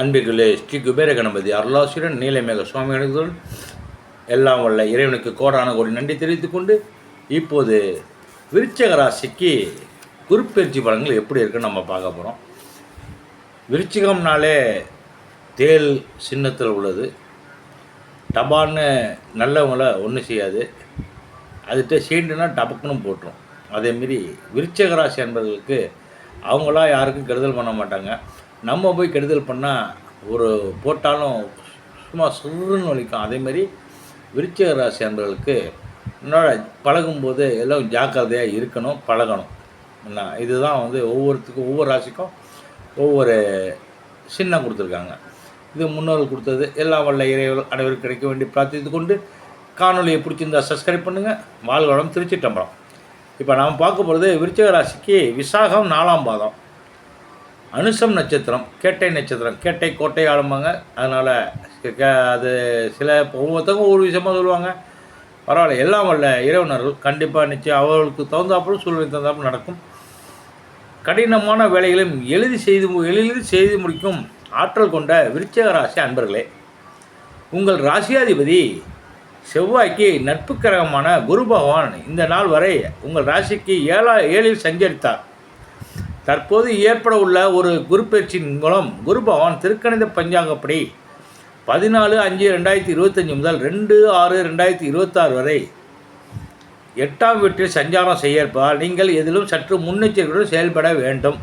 அன்பிகளே ஸ்ரீ குபேர கணபதி அருளாசுரன் நீலமேக சுவாமிகளுடன் எல்லாம் உள்ள இறைவனுக்கு கோடான கோடி நன்றி தெரிவித்துக் கொண்டு இப்போது விருச்சக ராசிக்கு குருப்பெயர்ச்சி பலன்கள் எப்படி இருக்குன்னு நம்ம பார்க்க போகிறோம் விருச்சிகம்னாலே தேல் சின்னத்தில் உள்ளது. டபான்னு நல்லவங்கள ஒன்றும் செய்யாது. அதுகிட்ட சீண்டுனா டபக்குன்னு போட்டுரும். அதேமாரி விருச்சக ராசி என்பவர்களுக்கு அவங்களா யாருக்கும் கெடுதல் பண்ண மாட்டாங்க. நம்ம போய் கெடுதல் பண்ணால் ஒரு போட்டாலும் சும்மா சுருன்னு வலிக்கும். அதேமாரி விருச்சிக ராசி என்பவர்களுக்கு என்னோட பழகும்போது எல்லாம் ஜாக்கிரதையாக இருக்கணும் பழகணும். என்ன? இதுதான் வந்து ஒவ்வொருத்துக்கும் ஒவ்வொரு ராசிக்கும் ஒவ்வொரு சின்னம் கொடுத்துருக்காங்க. இது முன்னோர்கள் கொடுத்தது. எல்லா வல்ல இறைவர்கள் அனைவருக்கும் கிடைக்க வேண்டி பிரார்த்தித்து கொண்டு காணொலியை பிடிச்சிருந்தா சப்ஸ்கிரைப் பண்ணுங்கள் வாழ்வளம் திருச்சிட்டம்பரம் இப்போ நாம் பார்க்க போகிறது விருச்சிக ராசிக்கு விசாகம் நாலாம் பாதம். அனுசம் நட்சத்திரம் கேட்டை நட்சத்திரம் கேட்டை கோட்டை ஆளும்பாங்க. அதனால் அது சில ஒவ்வொருத்தவங்க ஒவ்வொரு விஷயமாக சொல்லுவாங்க. பரவாயில்ல எல்லாம் வல்ல இறைவனர்கள். கண்டிப்பாக நிச்சயம் அவர்களுக்கு தகுந்தாப்புல சூழ்நிலை தகுந்தாப்புல நடக்கும். கடினமான வேலைகளையும் எழுதி செய்து மு- எளிதில் செய்து முடிக்கும் ஆற்றல் கொண்ட விருச்சக ராசி அன்பர்களே உங்கள் ராசியாதிபதி செவ்வாய்க்கு நட்பு கிரகமான குரு பகவான் இந்த நாள் வரை உங்கள் ராசிக்கு ஏழா ஏழில் சஞ்சரித்தார். தற்போது ஏற்பட உள்ள ஒரு குரு பயிற்சியின் மூலம் குரு பகவான் திருக்கணித பஞ்சாங்கப்படி பதினாலு அஞ்சு ரெண்டாயிரத்தி இருபத்தஞ்சி முதல் ரெண்டு ஆறு ரெண்டாயிரத்தி இருபத்தாறு வரை எட்டாம் வீட்டில் சஞ்சாரம் செய்ய இருப்பதால் நீங்கள் எதிலும் சற்று முன்னெச்சரிக்கையுடன் செயல்பட வேண்டும்.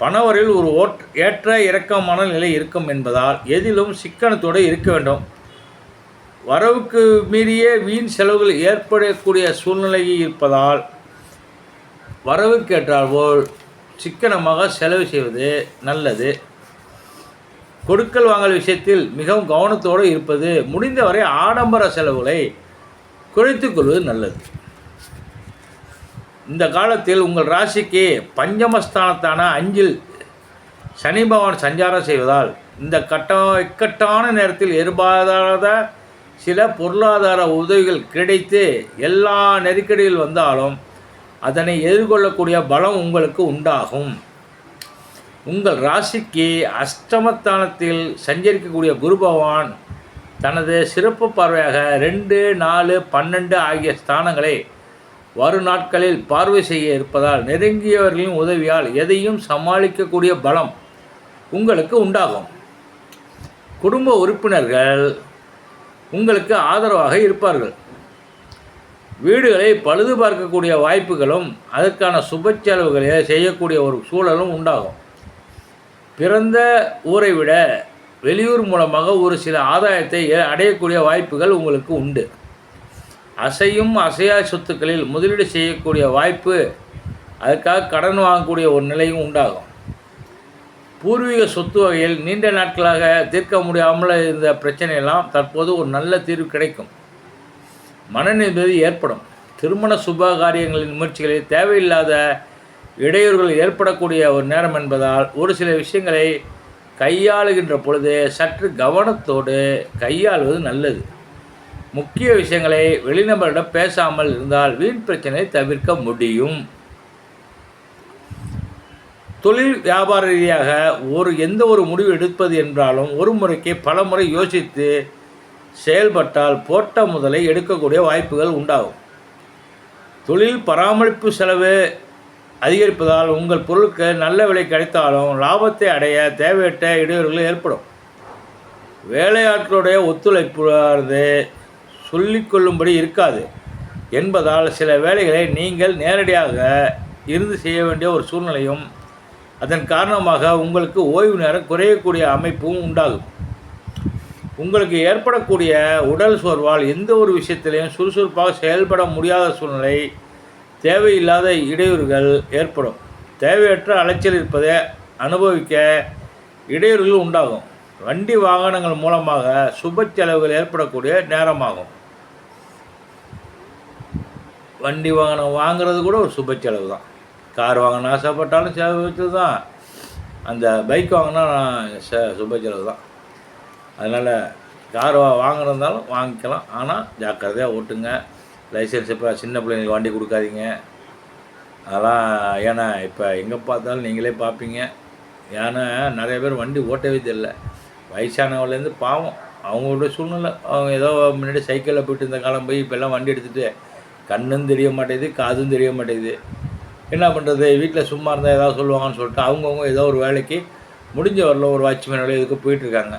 பணவரில் ஒரு ஓட் ஏற்ற இறக்கமான நிலை இருக்கும் என்பதால் எதிலும் சிக்கனத்தோடு இருக்க வேண்டும். வரவுக்கு மீறிய வீண் செலவுகள் ஏற்படக்கூடிய சூழ்நிலை இருப்பதால் வரவுக்கேற்றால் போல் சிக்கனமாக செலவு செய்வது நல்லது. கொடுக்கல் வாங்கல் விஷயத்தில் மிகவும் கவனத்தோடு இருப்பது முடிந்தவரை ஆடம்பர செலவுகளை குறைத்துக் கொள்வது நல்லது. இந்த காலத்தில் உங்கள் ராசிக்கு பஞ்சமஸ்தானத்தான அஞ்சில் சனி பகவான் சஞ்சாரம் செய்வதால் இந்த கட்டம் இக்கட்டான நேரத்தில் எதிர்பாராத சில பொருளாதார உதவிகள் கிடைத்து எல்லா நெருக்கடியில் வந்தாலும் அதனை எதிர்கொள்ளக்கூடிய பலம் உங்களுக்கு உண்டாகும். உங்கள் ராசிக்கு அஷ்டமஸ்தானத்தில் சஞ்சரிக்கக்கூடிய குரு பகவான் தனது சிறப்பு பார்வையாக ரெண்டு நாலு பன்னெண்டு ஆகிய ஸ்தானங்களை வரும் நாட்களில் பார்வை செய்ய இருப்பதால் நெருங்கியவர்களின் உதவியால் எதையும் சமாளிக்கக்கூடிய பலம் உங்களுக்கு உண்டாகும். குடும்ப உறுப்பினர்கள் உங்களுக்கு ஆதரவாக இருப்பார்கள். வீடுகளை பழுது பார்க்கக்கூடிய வாய்ப்புகளும் அதற்கான சுப செலவுகளை செய்யக்கூடிய ஒரு சூழலும் உண்டாகும். பிறந்த ஊரை விட வெளியூர் மூலமாக ஒரு சில ஆதாயத்தை அடையக்கூடிய வாய்ப்புகள் உங்களுக்கு உண்டு. அசையும் அசையா சொத்துக்களில் முதலீடு செய்யக்கூடிய வாய்ப்பு அதுக்காக கடன் வாங்கக்கூடிய ஒரு நிலையும் உண்டாகும். பூர்வீக சொத்து வகையில் நீண்ட நாட்களாக தீர்க்க முடியாமல் இருந்த பிரச்சனையெல்லாம் தற்போது ஒரு நல்ல தீர்வு கிடைக்கும். மனநிம்மதி ஏற்படும். திருமண சுப காரியங்களின் முயற்சிகளில் தேவையில்லாத இடையூறுகள் ஏற்படக்கூடிய ஒரு நேரம் என்பதால் ஒரு சில விஷயங்களை கையாளுகின்ற பொழுது சற்று கவனத்தோடு கையாளுவது நல்லது. முக்கிய விஷயங்களை வெளிநபரிடம் பேசாமல் இருந்தால் வீண் பிரச்சனை தவிர்க்க முடியும். தொழில் வியாபார ரீதியாக ஒரு எந்த ஒரு முடிவு எடுப்பது என்றாலும் ஒரு முறைக்கு பல முறை யோசித்து செயல்பட்டால் போட்ட முதலை எடுக்கக்கூடிய வாய்ப்புகள் உண்டாகும். தொழில் பராமரிப்பு செலவு அதிகரிப்பதால் உங்கள் பொருளுக்கு நல்ல விலை கிடைத்தாலும் லாபத்தை அடைய தேவையற்ற இடையூறுகள் ஏற்படும். வேலையாட்களுடைய ஒத்துழைப்பு சொல்லிக்கொள்ளும்படி இருக்காது என்பதால் சில வேலைகளை நீங்கள் நேரடியாக இருந்து செய்ய வேண்டிய ஒரு சூழ்நிலையும் அதன் காரணமாக உங்களுக்கு ஓய்வு நேரம் குறையக்கூடிய அமைப்பும் உண்டாகும். உங்களுக்கு ஏற்படக்கூடிய உடல் சோர்வால் எந்த ஒரு விஷயத்திலையும் சுறுசுறுப்பாக செயல்பட முடியாத சூழ்நிலை தேவையில்லாத இடையூறுகள் ஏற்படும். தேவையற்ற அலைச்சல் இருப்பதை அனுபவிக்க இடையூறுகள் உண்டாகும். வண்டி வாகனங்கள் மூலமாக சுப செலவுகள் ஏற்படக்கூடிய நேரமாகும். வண்டி வாகனம் வாங்குறது கூட ஒரு சுப செலவு தான் கார் வாங்கணும் ஆசைப்பட்டாலும் செலவு வச்சது தான் அந்த பைக் வாங்கினா ச சுப செலவு தான் அதனால் கார் வா வாங்குறதாலும் வாங்கிக்கலாம். ஆனால் ஜாக்கிரதையாக ஓட்டுங்க. லைசன்ஸ் இப்போ சின்ன பிள்ளைங்களுக்கு வண்டி கொடுக்காதீங்க. அதெல்லாம் ஏன்னா இப்போ எங்கே பார்த்தாலும் நீங்களே பார்ப்பீங்க. ஏன்னா நிறைய பேர் வண்டி ஓட்டவே தெரியல. வயசானவங்கலேருந்து பாவம். அவங்களோட சூழ்நிலை அவங்க ஏதோ முன்னாடி சைக்கிளில் போயிட்டு இருந்த காலம் போய் இப்போல்லாம் வண்டி எடுத்துகிட்டு கண்ணும் தெரிய மாட்டேங்குது காதும் தெரிய மாட்டேங்குது. என்ன பண்ணுறது வீட்டில் சும்மா இருந்தால் ஏதாவது சொல்லுவாங்கன்னு சொல்லிட்டு அவங்கவுங்க ஏதோ ஒரு வேலைக்கு முடிஞ்ச வரல ஒரு வாட்ச்மேன் வேலை இதுக்கு போயிட்டுருக்காங்க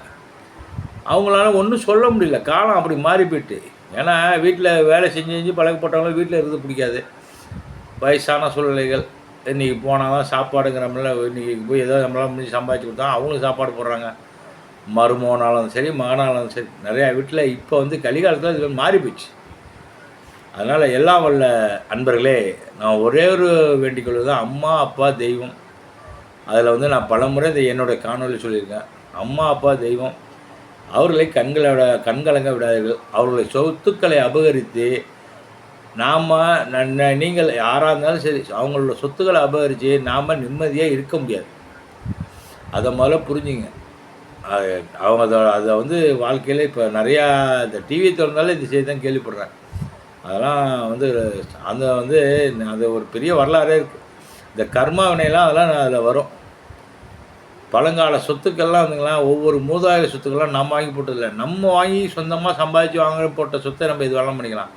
அவங்களால ஒன்றும் சொல்ல முடியல. காலம் அப்படி மாறி போயிட்டு. ஏன்னா வீட்டில் வேலை செஞ்சு செஞ்சு பழக்கப்பட்டவங்களும் வீட்டில் இருந்து பிடிக்காது. வயசான சூழ்நிலைகள். இன்றைக்கி போனால் தான் சாப்பாடுங்கிறமில்ல இன்றைக்கி போய் ஏதோ நம்மளால் முடிஞ்சு சம்பாதிச்சு கொடுத்தா அவங்களும் சாப்பாடு போடுறாங்க. மருமகனாலும் சரி மகனாலும் சரி. நிறையா வீட்டில் இப்போ வந்து கலிகாலத்தில் இது மாறி போச்சு. அதனால் எல்லாம் வல்ல அன்பர்களே நான் ஒரே ஒரு வேண்டிக்கொள்ளு தான். அம்மா அப்பா தெய்வம். அதில் வந்து நான் பலமுறை இந்த என்னோட காணொலி சொல்லியிருக்கேன். அம்மா அப்பா தெய்வம். அவர்களை கண்களை விட கண்கலங்க விடாதீர்கள். அவர்களை சொத்துக்களை அபகரித்து நாம் நீங்கள் யாராக இருந்தாலும் சரி அவங்களோட சொத்துக்களை அபகரித்து நாம் நிம்மதியாக இருக்க முடியாது. அதை முதல்ல புரிஞ்சுங்க. அது அவங்க அதை அதை வந்து வாழ்க்கையில் இப்போ நிறையா இந்த டிவி திறந்தாலே இந்த செய்தி தான் கேள்விப்படுறேன் அதெல்லாம் வந்து அந்த வந்து அது ஒரு பெரிய வரலாறே இருக்குது இந்த கர்மா வினையெல்லாம் அதெல்லாம் அதில் வரும். பழங்கால சொத்துக்கள்லாம் வந்துங்களா ஒவ்வொரு மூதாயிர சொத்துக்கள்லாம் நம்ம வாங்கி போட்டதில்லை. நம்ம வாங்கி சொந்தமாக சம்பாதிச்சு வாங்க போட்ட சொத்தை நம்ம இது வெள்ளம் பண்ணிக்கலாம்.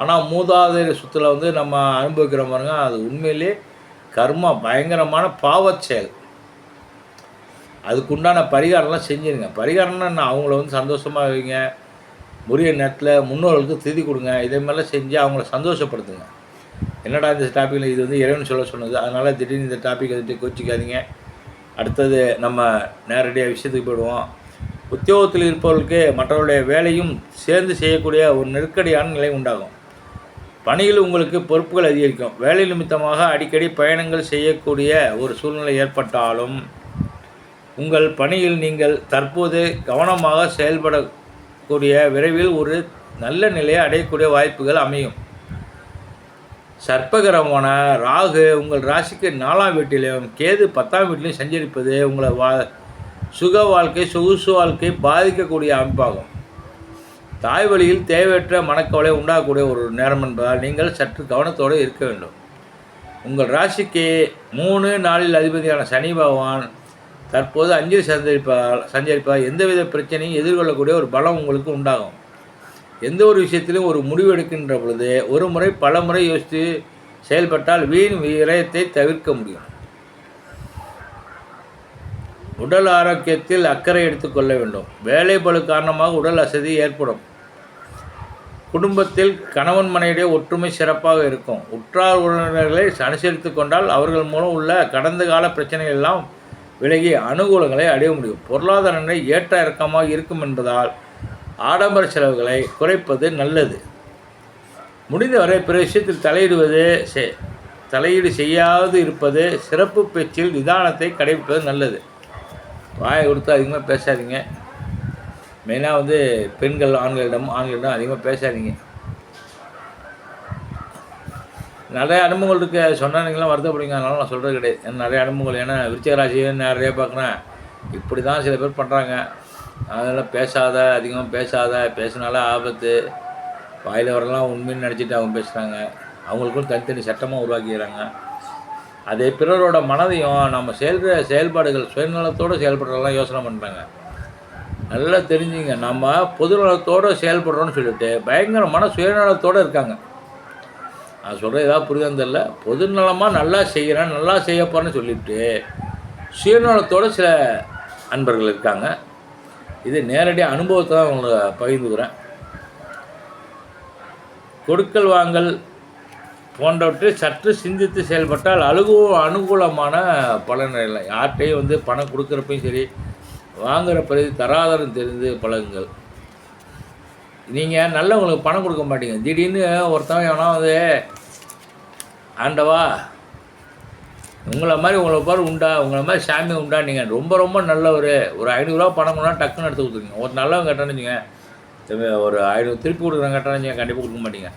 ஆனால் மூதாதையர் சொத்தில் வந்து நம்ம அனுபவிக்கிற பாருங்க அது உண்மையிலே கர்மா பயங்கரமான பாவச் செயல் அதுக்குண்டான பரிகாரம்லாம் செஞ்சுருங்க. பரிகாரம்னா என்ன? அவங்கள வந்து சந்தோஷமாக வைங்க. உரிய நேரத்தில் முன்னோர்களுக்கு திதி கொடுங்க. இதே மாதிரிலாம் செஞ்சு அவங்கள சந்தோஷப்படுத்துங்க. என்னடா இந்த டாப்பிக்கில் இது வந்து இறைவன் சொல்ல சொன்னது? அதனால் திடீர்னு இந்த டாபிக் வந்துட்டு கோச்சிக்காதீங்க. அடுத்தது நம்ம நேரடியாக விஷயத்துக்கு போயிடுவோம். உத்தியோகத்தில் இருப்பவர்களுக்கு மற்றவருடைய வேலையும் சேர்ந்து செய்யக்கூடிய ஒரு நெருக்கடியான நிலை உண்டாகும். பணியில் உங்களுக்கு பொறுப்புகள் அதிகரிக்கும். வேலை நிமித்தமாக அடிக்கடி பயணங்கள் செய்யக்கூடிய ஒரு சூழ்நிலை ஏற்பட்டாலும் உங்கள் பணியில் நீங்கள் தற்போது கவனமாக செயல்படக்கூடிய விரைவில் ஒரு நல்ல நிலையை அடையக்கூடிய வாய்ப்புகள் அமையும். சர்ப்பகரமான ராகு உங்கள் ராசிக்கு நாலாம் வீட்டிலையும் கேது பத்தாம் வீட்டிலையும் சஞ்சரிப்பது உங்களை வா சுக வாழ்க்கை சொகுசு வாழ்க்கை பாதிக்கக்கூடிய அமைப்பாகும். தாய் வழியில் தேவையற்ற மனக்கவலை உண்டாகக்கூடிய ஒரு நேரம் என்பதால் நீங்கள் சற்று கவனத்தோடு இருக்க வேண்டும். உங்கள் ராசிக்கு மூணு நாளில் அதிபதியான சனி பகவான் தற்போது அஞ்சில் சஞ்சரிப்பால் சஞ்சரிப்பால் எந்தவித பிரச்சனையும் எதிர்கொள்ளக்கூடிய ஒரு பலம் உங்களுக்கு உண்டாகும். எந்த ஒரு விஷயத்திலும் ஒரு முடிவு எடுக்கின்ற பொழுது ஒரு முறை பல முறை யோசித்து செயல்பட்டால் வீண் விரயத்தை தவிர்க்க முடியும். உடல் ஆரோக்கியத்தில் அக்கறை எடுத்துக்கொள்ள வேண்டும். வேலை பழு காரணமாக உடல் அசதி ஏற்படும். குடும்பத்தில் கணவன் மனைவிடைய ஒற்றுமை சிறப்பாக இருக்கும். உற்றார் உறவினர்களை அனுசரித்து கொண்டால் அவர்கள் மூலம் உள்ள கடந்த கால பிரச்சனைகள் எல்லாம் விலகி அனுகூலங்களை அடைய முடியும். பொருளாதார நிலை ஏற்ற இறக்கமாக இருக்கும் என்பதால் ஆடம்பர செலவுகளை குறைப்பது நல்லது. முடிந்தவரை பிற விஷயத்தில் தலையிடுவது தலையீடு செய்யாது இருப்பது சிறப்பு பேச்சில் நிதானத்தை கடைபிடிப்பது நல்லது. வாயை கொடுத்து அதிகமாக பேசாதீங்க. மெயினாக வந்து பெண்கள் ஆண்களிடம் ஆண்களிடம் அதிகமாக பேசாதீங்க. நிறைய அனுபவங்கள் இருக்க. சொன்னால் நீங்களாம் வருத்தப்படுங்க அதனால நான் சொல்கிறது கிடையாது. நிறைய அனுபவங்கள். ஏன்னா விருச்சிக நிறைய பார்க்குறேன். இப்படி தான் சில பேர் பண்ணுறாங்க அதனால் பேசாத அதிகமாக பேசாத பேசினாலே ஆபத்து. வாயில் வரலாம் உண்மைன்னு நினச்சிட்டு அவங்க பேசுகிறாங்க அவங்களுக்கும் தனித்தனி சட்டமாக உருவாக்கிக்கிறாங்க. அதே பிறரோட மனதையும் நம்ம செயல்கிற செயல்பாடுகள் சுயநலத்தோடு செயல்படுறதெல்லாம் யோசனை பண்ணுறாங்க நல்லா தெரிஞ்சுங்க. நம்ம பொதுநலத்தோடு செயல்படுறோன்னு சொல்லிட்டு பயங்கரமான சுயநலத்தோடு இருக்காங்க. நான் சொல்கிறது ஏதாவது புரியுதான்னு தெரில பொதுநலமாக நல்லா செய்கிறேன் நல்லா செய்ய போகிறேன்னு சொல்லிவிட்டு சுயநலத்தோடு சில அன்பர்கள் இருக்காங்க. இது நேரடியாக அனுபவத்தை தான் உங்களை பகிர்ந்துக்கிறேன். கொடுக்கல் வாங்கல் போன்றவற்றை சற்று சிந்தித்து செயல்பட்டால் அழுகு அனுகூலமான பலன் இல்லை. யார்கிட்டையும் வந்து பணம் கொடுக்குறப்பையும் சரி வாங்குகிற பிறகு தராதரம் தெரிந்து பழகுங்கள். நீங்கள் நல்லவங்களுக்கு பணம் கொடுக்க மாட்டீங்க. திடீர்னு ஒருத்தவன் எவனா வந்து ஆண்டவா உங்களை மாதிரி உங்களை பாரு உண்டா? உங்களை மாதிரி சாமி உண்டா? நீங்கள் ரொம்ப ரொம்ப நல்லவர். ஒரு ஐநூறுரூவா பணம் கொண்டா டக்குன்னு எடுத்து கொடுத்துருங்க ஒரு நல்லவங்க கட்டணுச்சுங்க ஒரு ஐநூறு திருப்பி கொடுக்குறேன் கட்டணுச்சுங்க கண்டிப்பாக கொடுக்க மாட்டீங்க.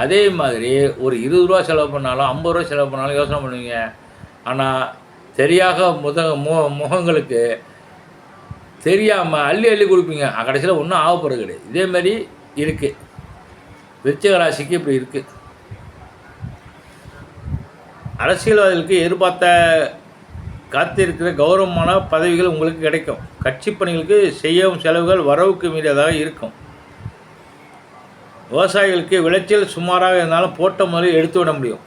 அதே மாதிரி ஒரு இருபது ரூபா செலவு பண்ணாலும் ஐம்பது ரூபா செலவு பண்ணாலும் யோசனை பண்ணுவீங்க. ஆனால் தெரியாத முத மு முகங்களுக்கு தெரியாமல் அள்ளி அள்ளி கொடுப்பீங்க. கடைசியில் ஒன்றும் ஆகப்படுறது கிடையாது. இதேமாரி இருக்குது விருச்சக ராசிக்கு இப்படி இருக்குது அரசியல்வாதிகளுக்கு எதிர்பார்த்த காத்திருக்கிற கௌரவமான பதவிகள் உங்களுக்கு கிடைக்கும். கட்சி பணிகளுக்கு செய்யும் செலவுகள் வரவுக்கு மீறியதாக இருக்கும். விவசாயிகளுக்கு விளைச்சல் சுமாராக இருந்தாலும் போட்ட முதலில் எடுத்து விட முடியும்.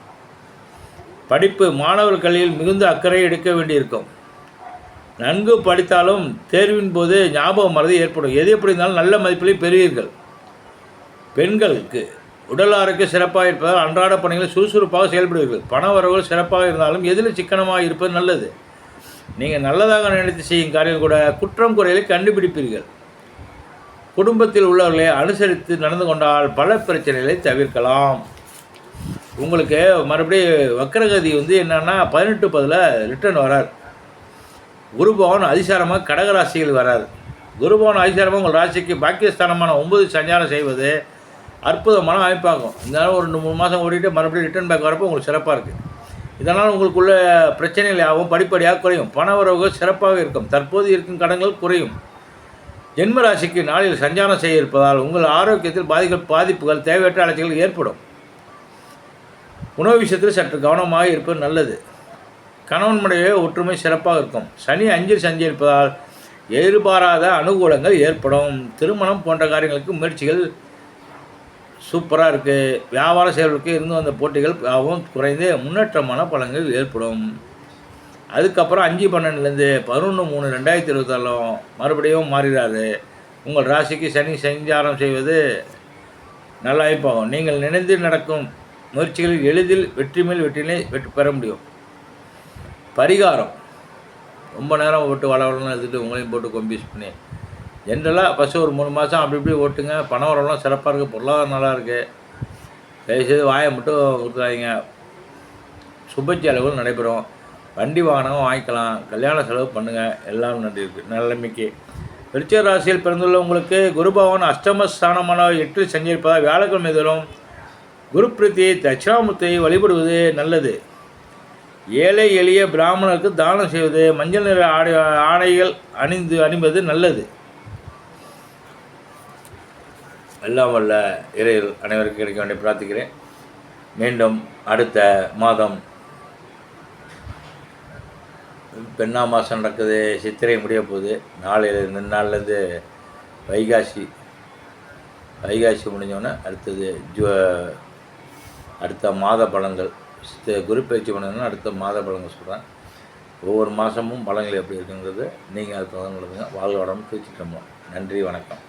படிப்பு மாணவர் கல்வியில் மிகுந்த அக்கறை எடுக்க வேண்டியிருக்கும். நன்கு படித்தாலும் தேர்வின் போது ஞாபகம் மறதி ஏற்படும். எது எப்படி இருந்தாலும் நல்ல மதிப்பிலையும் பெறுவீர்கள். பெண்களுக்கு உடல் ஆரோக்கியம் சிறப்பாக இருப்பதால் அன்றாட பணிகளில் சுறுசுறுப்பாக செயல்படுவீர்கள். பண வரவுகள் சிறப்பாக இருந்தாலும் எதில் சிக்கனமாக இருப்பது நல்லது. நீங்கள் நல்லதாக நினைத்து செய்யும் காரியம் கூட குற்றம் குறைகளை கண்டுபிடிப்பீர்கள். குடும்பத்தில் உள்ளவர்களை அனுசரித்து நடந்து கொண்டால் பல பிரச்சனைகளை தவிர்க்கலாம். உங்களுக்கு மறுபடியும் வக்கரகதி வந்து என்னென்னா பதினெட்டு பதில் ரிட்டர்ன் வரார். குருபவன் அதிசாரமாக கடகராசியில் வராது குருபவன் அதிசாரமாக உங்கள் ராசிக்கு பாக்கியஸ்தானமான ஒன்பது சஞ்சாரம் செய்வது அற்புதமான அமைப்பாகும். இருந்தாலும் ஒரு மூணு மாதம் ஓடிட்டு மறுபடியும் ரிட்டர்ன் பேக் வரப்போ உங்களுக்கு சிறப்பாக இருக்குது இதனால் உங்களுக்குள்ள பிரச்சனைகள் ஆகும் படிப்படியாக குறையும். பண வரவுகள் சிறப்பாக இருக்கும். தற்போது இருக்கும் கடன்கள் குறையும். ஜென்ம ராசிக்கு நாளில் சஞ்சாரம் செய்ய இருப்பதால் உங்கள் ஆரோக்கியத்தில் பாதிகள் பாதிப்புகள் தேவையற்ற அலைச்சல்கள் ஏற்படும். உணவு விஷயத்தில் சற்று கவனமாக இருப்பது நல்லது. கணவன் மனைவியே ஒற்றுமை சிறப்பாக இருக்கும். சனி அஞ்சில் சஞ்சரிப்பதால் எதிர்பாராத அனுகூலங்கள் ஏற்படும். திருமணம் போன்ற காரியங்களுக்கு முயற்சிகள் சூப்பராக இருக்குது வியாபார செயல்களுக்கு இருந்து வந்த போட்டிகள் யாவும் குறைந்து முன்னேற்றமான பலன்கள் ஏற்படும். அதுக்கப்புறம் அஞ்சு பன்னெண்டுலேருந்து பதினொன்று மூணு ரெண்டாயிரத்தி இருபத்தாலும் மறுபடியும் மாறிடாது உங்கள் ராசிக்கு சனி சஞ்சாரம் செய்வது நல்ல வாய்ப்பாகும். நீங்கள் நினைந்து நடக்கும் முயற்சிகளில் எளிதில் வெற்றி மேல் வெற்றினை வெற்றி பெற முடியும். பரிகாரம். ரொம்ப நேரம் போட்டு வளவளன்னு எடுத்துகிட்டு உங்களையும் போட்டு கொம்பியூஸ் பண்ணி ஜென்ரலாக ஃபஸ்ட்டு ஒரு மூணு மாதம் அப்படி இப்படி ஓட்டுங்க. பண வரலாம் சிறப்பாக இருக்குது பொருளாதாரம் நல்லா இருக்குது தயவுசெய்து வாயை மட்டும் கொடுத்துறாதீங்க சுப செலவுகள் நடைபெறும். வண்டி வாகனம் வாங்கிக்கலாம். கல்யாண செலவு பண்ணுங்கள் எல்லாம் நன்றி. இருக்குது நிலைமைக்கு விருச்சிக ராசியில் பிறந்துள்ளவங்களுக்கு குருபவன் குருபவன் அஷ்டமஸ்தானமான எட்டு செஞ்சிருப்பதால் வியாழக்கிழமை தரும் குரு பிரீத்தியை தட்சிணாமூர்த்தியை வழிபடுவது நல்லது. ஏழை எளிய பிராமணருக்கு தானம் செய்வது மஞ்சள் நிற ஆடை ஆடைகள் அணிந்து அணிவது நல்லது. எல்லாம் வல்ல இறையில் அனைவருக்கும் கிடைக்க வேண்டிய பிரார்த்திக்கிறேன். மீண்டும் அடுத்த மாதம் பெண்ணா மாதம் நடக்குது சித்திரை முடிய போகுது. நாளையில் ரெண்டு நாள்லேருந்து வைகாசி வைகாசி முடிஞ்சோடனே அடுத்தது ஜூ அடுத்த மாத பழங்கள் சித்த குரு பயிற்சி பண்ணதுன்னா அடுத்த மாத பழங்கள் சொல்கிறேன் ஒவ்வொரு மாதமும் பழங்கள் எப்படி இருக்குங்கிறது நீங்கள் அது தொடர்ந்து வாழ்க வளம் நன்றி வணக்கம்.